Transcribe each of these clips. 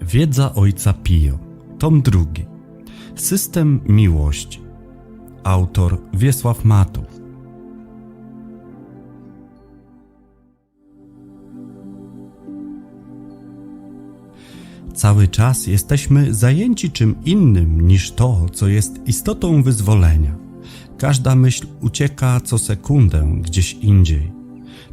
Wiedza Ojca Pio, tom drugi. System miłości. Autor Wiesław Matuch. Cały czas jesteśmy zajęci czym innym niż to, co jest istotą wyzwolenia. Każda myśl ucieka co sekundę gdzieś indziej.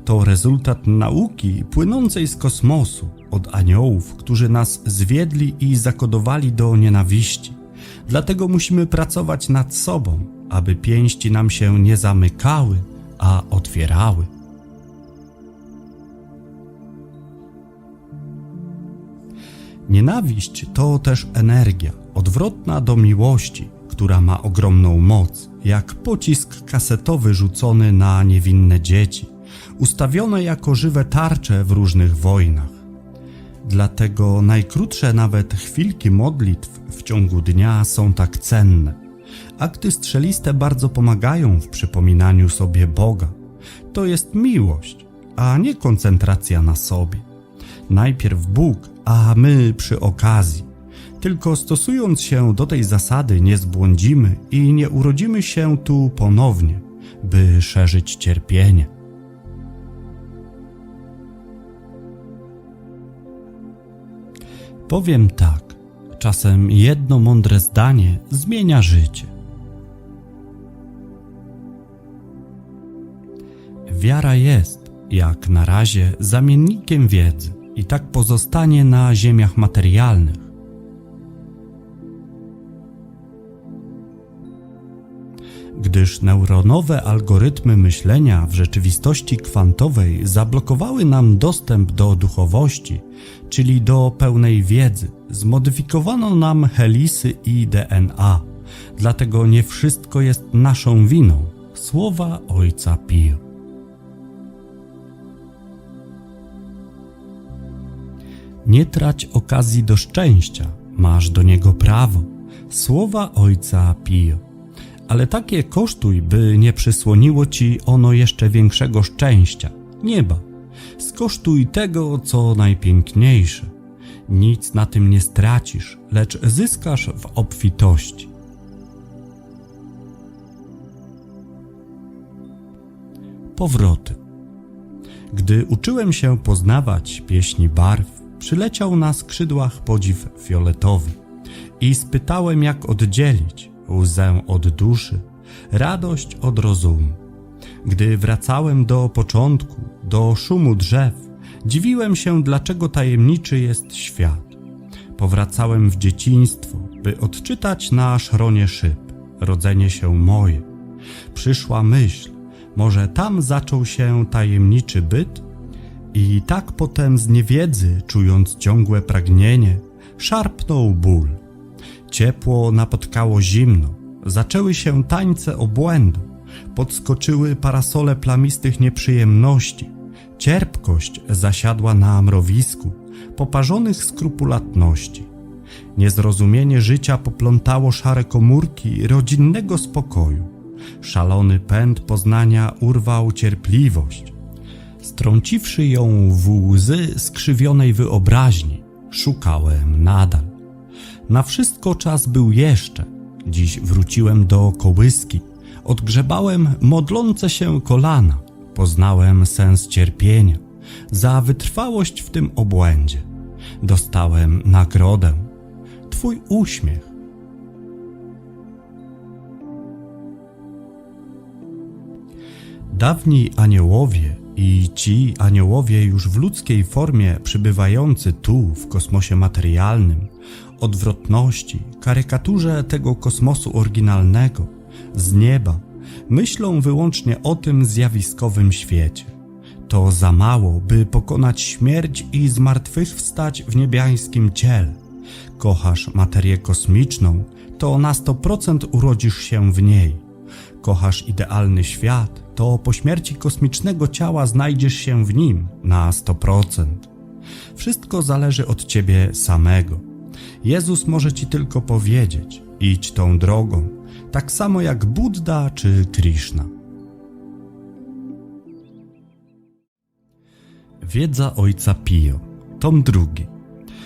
To rezultat nauki płynącej z kosmosu, od aniołów, którzy nas zwiedli i zakodowali do nienawiści. Dlatego musimy pracować nad sobą, aby pięści nam się nie zamykały, a otwierały. Nienawiść to też energia, odwrotna do miłości, która ma ogromną moc, jak pocisk kasetowy rzucony na niewinne dzieci, ustawione jako żywe tarcze w różnych wojnach. Dlatego najkrótsze nawet chwilki modlitw w ciągu dnia są tak cenne. Akty strzeliste bardzo pomagają w przypominaniu sobie Boga. To jest miłość, a nie koncentracja na sobie. Najpierw Bóg, a my przy okazji. Tylko stosując się do tej zasady nie zbłądzimy i nie urodzimy się tu ponownie, by szerzyć cierpienie. Powiem tak, czasem jedno mądre zdanie zmienia życie. Wiara jest, jak na razie, zamiennikiem wiedzy i tak pozostanie na ziemiach materialnych. Gdyż neuronowe algorytmy myślenia w rzeczywistości kwantowej zablokowały nam dostęp do duchowości, czyli do pełnej wiedzy, zmodyfikowano nam helisy i DNA. Dlatego nie wszystko jest naszą winą. Słowa Ojca Pio. Nie trać okazji do szczęścia, masz do niego prawo. Słowa Ojca Pio. Ale takie kosztuj, by nie przysłoniło ci ono jeszcze większego szczęścia, nieba. Skosztuj tego, co najpiękniejsze. Nic na tym nie stracisz, lecz zyskasz w obfitości. Powroty. Gdy uczyłem się poznawać pieśni barw, przyleciał na skrzydłach podziw fioletowy i spytałem, jak oddzielić łzę od duszy, radość od rozumu. Gdy wracałem do początku, do szumu drzew, dziwiłem się, dlaczego tajemniczy jest świat. Powracałem w dzieciństwo, by odczytać na szronie szyb rodzenie się moje. Przyszła myśl, może tam zaczął się tajemniczy byt? I tak potem z niewiedzy, czując ciągłe pragnienie, szarpnął ból. Ciepło napotkało zimno, zaczęły się tańce obłędu, podskoczyły parasole plamistych nieprzyjemności, cierpkość zasiadła na mrowisku, poparzonych skrupulatności. Niezrozumienie życia poplątało szare komórki rodzinnego spokoju. Szalony pęd poznania urwał cierpliwość. Strąciwszy ją w łzy skrzywionej wyobraźni, szukałem nadal. Na wszystko czas był jeszcze. Dziś wróciłem do kołyski, odgrzebałem modlące się kolana, poznałem sens cierpienia, za wytrwałość w tym obłędzie. Dostałem nagrodę, Twój uśmiech. Dawni aniołowie i ci aniołowie już w ludzkiej formie przybywający tu, w kosmosie materialnym, odwrotności, karykaturze tego kosmosu oryginalnego, z nieba, myślą wyłącznie o tym zjawiskowym świecie. To za mało, by pokonać śmierć i zmartwychwstać w niebiańskim ciele. Kochasz materię kosmiczną, to na 100% urodzisz się w niej. Kochasz idealny świat, to po śmierci kosmicznego ciała znajdziesz się w nim na 100%. Wszystko zależy od ciebie samego. Jezus może ci tylko powiedzieć: idź tą drogą, tak samo jak Buddha czy Krishna. Wiedza Ojca Pio, tom drugi.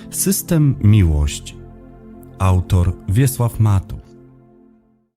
System miłości. Autor Wiesław Matu.